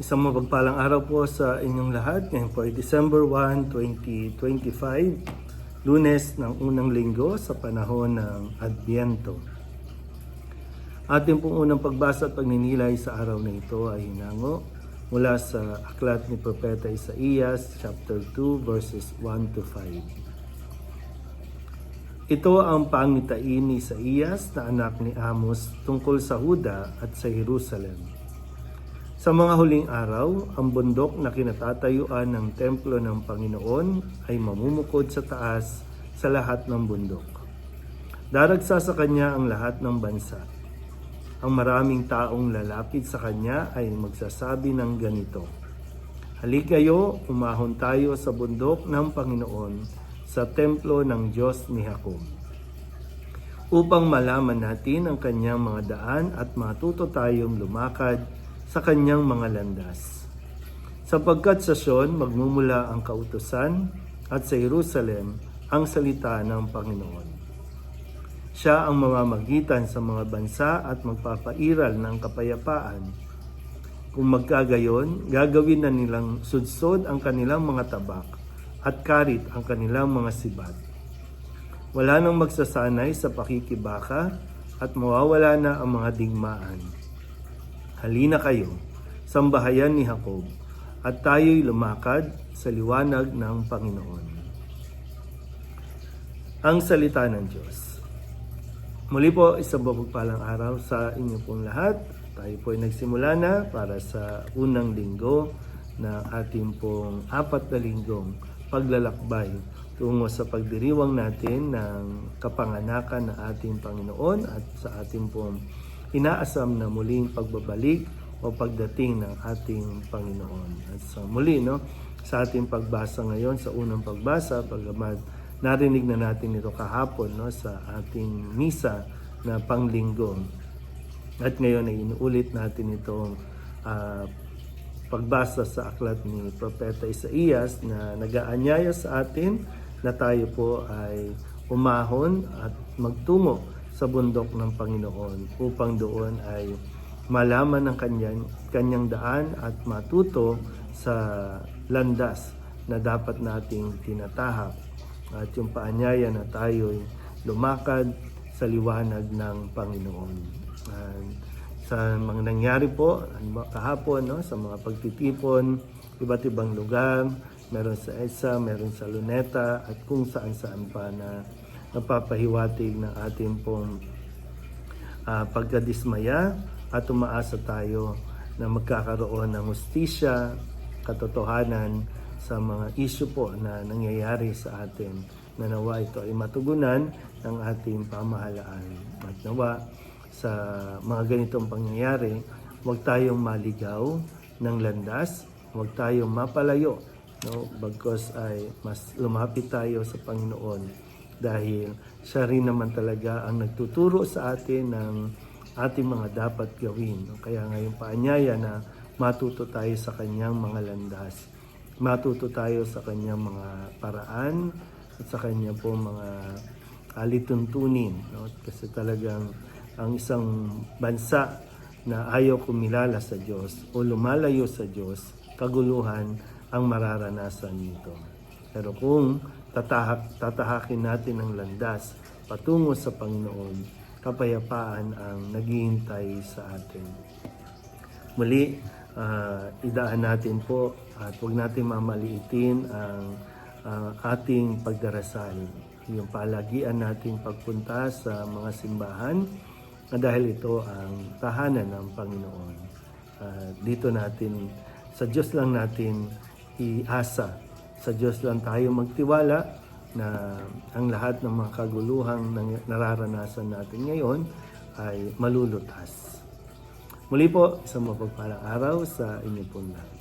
Isang mapagpalang araw po sa inyong lahat. Ngayon po ay December 1, 2025, lunes ng unang linggo sa panahon ng Adviento. Ating pong unang pagbasa at pagninilay sa araw na ito ay hinango mula sa aklat ni Propeta Isaías, chapter 2, verses 1 to 5. Ito ang pangitain ni Isaías na anak ni Amos tungkol sa Huda at sa Jerusalem. Sa mga huling araw, ang bundok na kinatatayuan ng templo ng Panginoon ay mamumukod sa taas sa lahat ng bundok. Daragsa sa kanya ang lahat ng bansa. Ang maraming taong lalapit sa kanya ay magsasabi ng ganito, Halik kayo, umahon tayo sa bundok ng Panginoon, sa templo ng Diyos ni Jacob. Upang malaman natin ang kanyang mga daan at matuto tayong lumakad sa kanyang mga landas. Sapagkat sa Sion magmumula ang kautusan at sa Jerusalem ang salita ng Panginoon. Siya ang mamamagitan sa mga bansa at magpapairal ng kapayapaan. Kung magkagayon, gagawin na nilang sudsod ang kanilang mga tabak at karit ang kanilang mga sibat. Wala nang magsasanay sa pakikibaka at mawawala na ang mga digmaan. Halina kayo, sambahayan ni Jacob, at tayo'y lumakad sa liwanag ng Panginoon. Ang Salita ng Diyos Muli po, isang mapagpalang araw sa inyo pong lahat. Tayo po ay nagsimula na para sa unang linggo ng ating pong apat na linggong paglalakbay tungo sa pagdiriwang natin ng kapanganakan ng ating Panginoon at sa ating pong inaasam na muling pagbabalik o pagdating ng ating Panginoon. At sa muli, no, sa ating pagbasa ngayon, sa unang pagbasa, pagkamad narinig na natin ito kahapon no, sa ating misa na panglinggo. At ngayon ay inuulit natin itong ah, pagbasa sa aklat ni Propeta Isaías na nagaanyaya sa atin na tayo po ay umahon at magtungo sa bundok ng Panginoon upang doon ay malaman ang kanyang, kanyang daan at matuto sa landas na dapat nating tinatahak at yung paanyaya na tayo'y lumakad sa liwanag ng Panginoon. And sa mga nangyari po ano kahapon no, sa mga pagtitipon, iba't ibang lugar, meron sa EDSA, meron sa Luneta at kung saan saan pa na napapahiwatig ng ating pong ah, pagkadismaya at umaasa tayo na magkakaroon ng hustisya, katotohanan sa mga issue po na nangyayari sa atin na nawa ito ay matugunan ng ating pamahalaan. At nawa sa mga ganitong pangyayari, huwag tayong maligaw ng landas, huwag tayong mapalayo, no? bagkos ay mas lumapit tayo sa Panginoon dahil siya rin naman talaga ang nagtuturo sa atin ng ating mga dapat gawin. Kaya ngayon paanyaya na matuto tayo sa kanyang mga landas. Matuto tayo sa kanyang mga paraan at sa kanyang po mga alituntunin. No? Kasi talagang ang isang bansa na ayaw kumilala sa Diyos o lumalayo sa Diyos, kaguluhan ang mararanasan nito. Pero kung tatahak, tatahakin natin ang landas patungo sa Panginoon, kapayapaan ang naghihintay sa atin. Muli, ah, idaan natin po at huwag natin mamaliitin ang ang ating pagdarasal. Yung palagian nating pagpunta sa mga simbahan na dahil ito ang tahanan ng Panginoon. Ah, dito natin, sa Diyos lang natin iasa. Sa Diyos lang tayo magtiwala na ang lahat ng mga kaguluhang nararanasan natin ngayon ay malulutas. Muli po, isang mapagpalang araw sa inyo pong lahat.